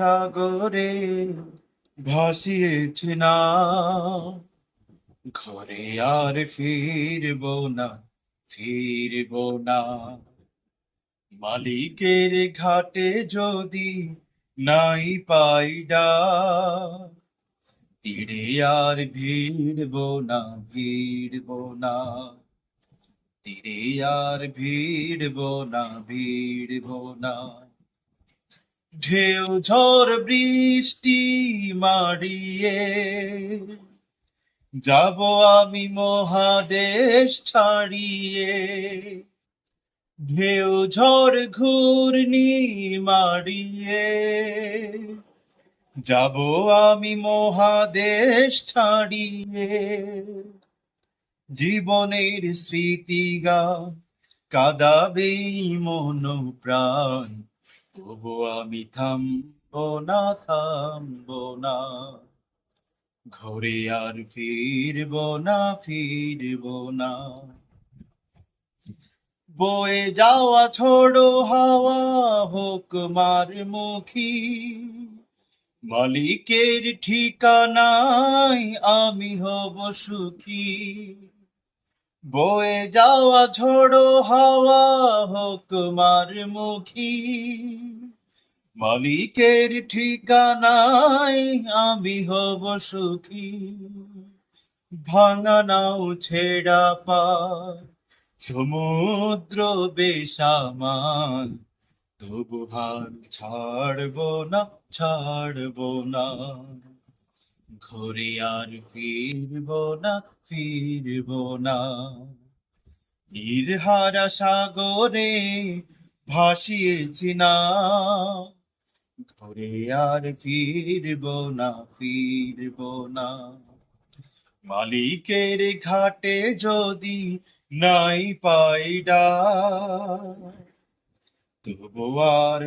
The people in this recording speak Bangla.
সাগরে ভাসিয়েছে না। ঘরে আর ফিরব না ফিরব না। মালিকের ঘাটে যদি নাই পাইডা, তীরে আর ভিড়ব না ভিড়ব না। তীরে আর ভিড়ব না ভিড়ব না। ঢেউ, ঝড়, বৃষ্টি মারিয়ে যাব আমি মহাদেশ ছাড়িয়ে। ঢেউ, ঝড়, ঘূর্ণি মারিয়ে যাব আমি মহাদেশ ছাড়িয়ে। জীবনের স্মৃতিগা কাদাবে মন প্রাণ তবু আমি থামব না থামব না ঘরে আর ফিরব না ফিরব না। বয়ে যাওয়া, ছোড়ো হাওয়া, হোক মার মুখী। মালিকের ঠিকানায় আমি হব সুখী। বয়ে যাওয়া ঝোড়ো হাওয়া হোক মার মুখী। মালিকের ঠিকানায় আমি হব সুখী। ভাঙা নাও ছেড়া পার সমুদ্র বেসামাল। তবু হাল ছাড়ব না ছাড়ব না। ঘরে আর ফিরব না ফিরব না। নির্হারা সাগরে ভাসিয়েছি না। ঘরে আর ফিরব না ফিরব না। মালিকের ঘাটে যদি নাই পাইডা তবু আর